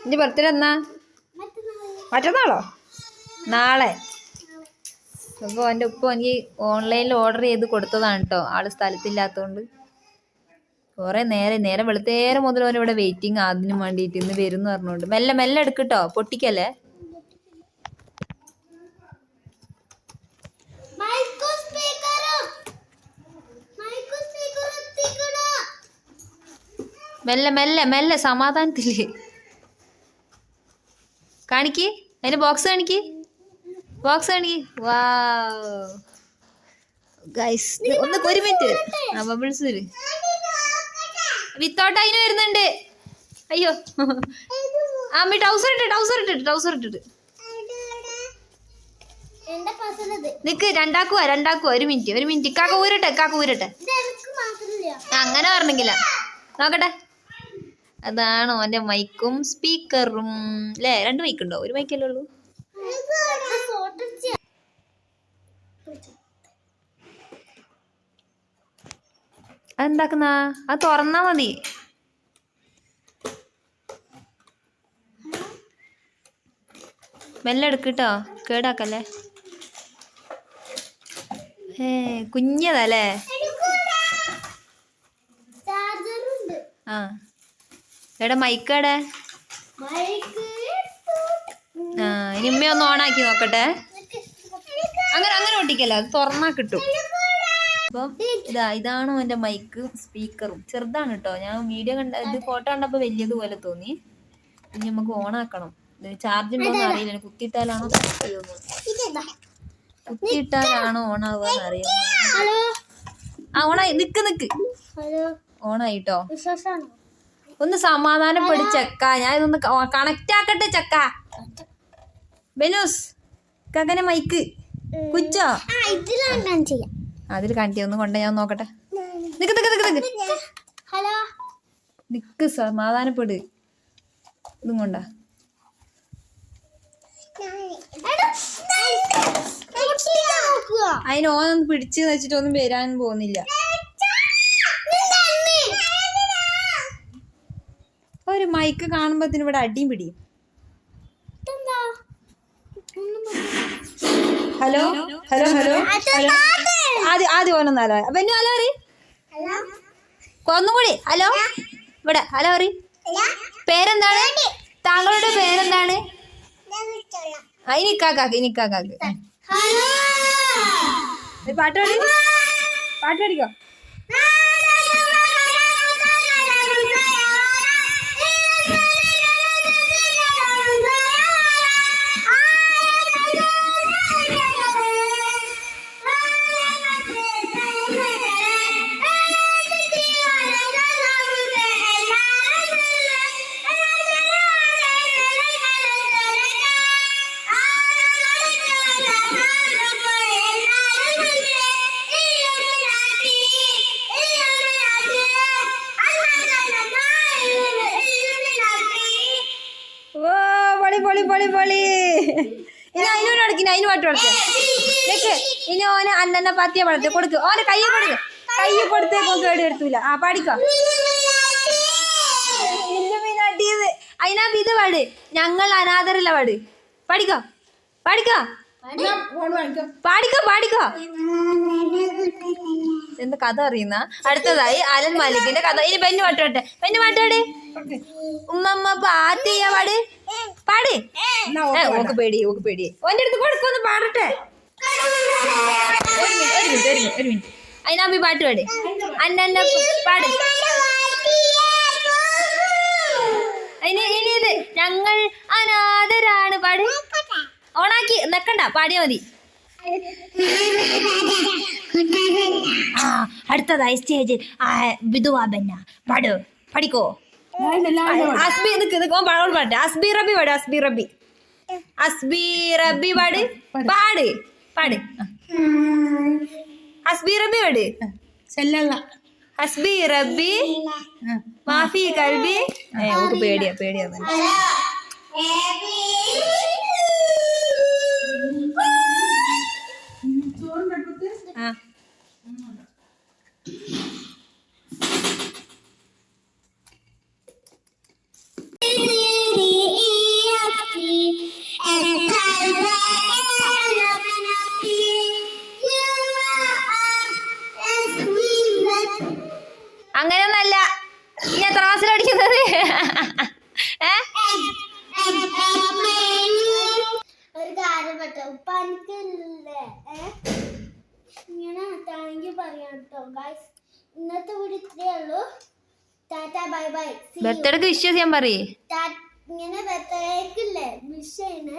നിന്റെ ബർത്ത്ഡേ എന്നാ? മറ്റന്നാളോ? നാളെ. അപ്പോൾ എന്റെ ഉപ്പ എനിക്ക് ഓൺലൈനിൽ ഓർഡർ ചെയ്ത് കൊടുത്തതാണ് കേട്ടോ ആൾ സ്ഥലത്തില്ലാത്തതുകൊണ്ട് കുറേ നേരം നേരം വെളുത്തേരം മുതൽ അവൻ ഇവിടെ വെയിറ്റിംഗ് അതിന് വേണ്ടിയിട്ട് ഇന്ന് വരും എന്ന് പറഞ്ഞുകൊണ്ട് മെല്ലെ മെല്ലെ എടുക്കട്ടോ പൊട്ടിക്കല്ലേ? മെല്ലെ മെല്ലെ മെല്ലെ സമാധാനത്തിൽ. കാണിക്ക്. അതിന്റെ ബോക്സ് കാണിക്ക്. ബോക്സ് കാണിക്ക്. വാ ഗൈസ് ഒന്ന് ഒരു മിനിറ്റ് ആ ബബിൾസ് വരും വിത്തൗട്ട് അതിന് വരുന്നുണ്ട്. അയ്യോ. അമ്മ ടൗസർ ഇട്ട് ടൗസർ ഇട്ടിട്ട് ടൗസർ ഇട്ടിട്ട്. നിക്ക് രണ്ടാക്കുവാ രണ്ടാക്കുവാ. ഒരു മിനിറ്റ് ഒരു മിനിറ്റ് കാക്ക ഊരട്ടെ കാക്ക ഊരട്ടെ. അങ്ങനെ പറഞ്ഞെങ്കില നോക്കട്ടെ. അതാണ് ഓന്റെ മൈക്കും സ്പീക്കറും. അല്ലേ രണ്ട് മൈക്ക് ഉണ്ടോ ഒരു മൈക്കല്ലേ ഉള്ളൂ. അതെന്താക്കുന്ന? അത് തുറന്നാ മതി. മെല്ലെ എടുക്കട്ടോ കേടാക്കല്ലേ. ഏ കുഞ്ഞതല്ലേ ആ. എടാ മൈക്കടെ മൈക്ക് ആ ഇനി ഉമ്മ ഒന്ന് ഓണാക്കി നോക്കട്ടെ. അങ്ങനെ അങ്ങനെ ഒട്ടിക്കല്ല അത് തുറന്നാ കിട്ടും. അപ്പം ഇതാ ഇതാണ് എന്റെ മൈക്ക് സ്പീക്കറും ചെറുതാണ് കേട്ടോ ഞാൻ വീഡിയോ കണ്ട ഇത് ഫോട്ടോ കണ്ടപ്പോ വലിയതുപോലെ തോന്നി. ഇനി നമുക്ക് ഓണാക്കണം ചാർജ് ഉണ്ടോന്ന് അറിയില്ല. കുത്തിയിട്ടാലാണോ കുത്തിയിട്ടാലാണോ ഓണാവുക അറിയാം ആ ഓണായി നിക്ക് നിക്ക്. ഓണായിട്ടോ ഒന്ന് സമാധാനപ്പെടി ചക്ക ഞാൻ ഇതൊന്ന് കണക്റ്റ് ആക്കട്ടെ ചക്ക ബെനൂസ് കകനെ മൈക്ക് കുച്ചോ അതിൽ കണ്ടി ഒന്ന് കൊണ്ട ഞാൻ നോക്കട്ടെ നിക്ക് നിക്ക് നിക്ക് നിക്ക് ഹലോ നിക്ക് സമാധാനപ്പെട് ഇതും കൊണ്ടാ അതിന് ഓനൊന്ന് പിടിച്ച് വെച്ചിട്ട് ഒന്നും വരാൻ പോകുന്നില്ല ഒരു മൈക്ക് കാണുമ്പത്തിന് ഇവിടെ അടിയും പിടിയും. ഹലോ? ഹലോ? Hello hello? ആദ്യം ആദ്യം ഓനൊന്ന് ഹലോ അപ്പൊ എന്നെ ഹലോ? അറി ഒന്നുകൂടി. ഹലോ? ഇവിടെ. ഹലോ? അറി പേരെന്താണ് താങ്കളുടെ പേരെന്താണ്? ഇനിക്കാക്കാക്ക് ഇനിക്കാക്കാക്ക് പാട്ട് പാടി. പാട്ട് പാടിക്കോ? അടക്കിന് അതിന് പാട്ട് കൊടുക്ക് നിക്ക് ഇനി ഓന് അന്നെ പാത്തിയ പാടത്തെ കൊടുക്ക്. ഓനെ കയ്യ കൊടുക്ക്. കയ്യ കൊടുത്ത് കേട് വരുത്തൂല. ആ പാടിക്കോ അതിനാ ഇത് പാട്. ഞങ്ങൾ അനാഥരല്ല പാട്. പാടിക്കോ പാടിക്കോ പാടിക്കോ പാടിക്കോ. എന്താ കഥ അറിയുന്ന? അടുത്തതായി അലൻ മാലിക്കിന്റെ കഥ. ഇനി ബെന്നു പാട്ടോട്ടെ ബെന്നു പാട്ടോടെ ഉമ്മമ്മ പാട്ടിയ പാട്. പാട്. ഓക്ക് പേടി. ഓക്ക് പേടി. ഓന്റെ അടുത്ത് കൊടുക്കൊന്ന് പാടട്ടെ. അതിനാ പോയി ഒരു മിനിറ്റ് ഒരു മിനിറ്റ് ഒരു മിനിറ്റ്. അതിനാമ്പി പാട്ട് പാട്. അന്നെ പാട്. ഇനി ഇനി ഇത് ഞങ്ങൾ അനാഥരാണ്. പാട്. ഓണാക്കി നിക്കണ്ട പാടിയാ മതി. ആ അടുത്തതായി സ്റ്റേജിൽ വിധുവാ ബെന്ന. പാട് പഠിക്കോ. അസ്ബി നിക്ക് നിക്ക് ഓൻ പാടോട് അസ്ബി റബി പാട് അസ്ബി റബി. അസ്ബി റബി പാട്. പാട് പാട്. ആ. അസ്ബി റബി പാട്. അസ്ബി റബി മാഫി കൽബി. ഓക്ക് പേടിയാ പേടിയാ. പഠിക്കുന്നത് ഒരു കാര്യം പറ്റോ? ഉപ്പ എനിക്കില്ലേ? ഇങ്ങനെ താങ്ക് പറയാം കേട്ടോ ഗൈസ് ഇന്നത്തെ വീഡിയോ ഉള്ളൂ. ടാറ്റ ബൈ ബൈ. ബർത്ത്ഡേക്ക് വിശ്വസിക്കാൻ പറയേ. ഇങ്ങനെ ബർത്ത്ഡേക്കില്ലേ? വിഷയാണ്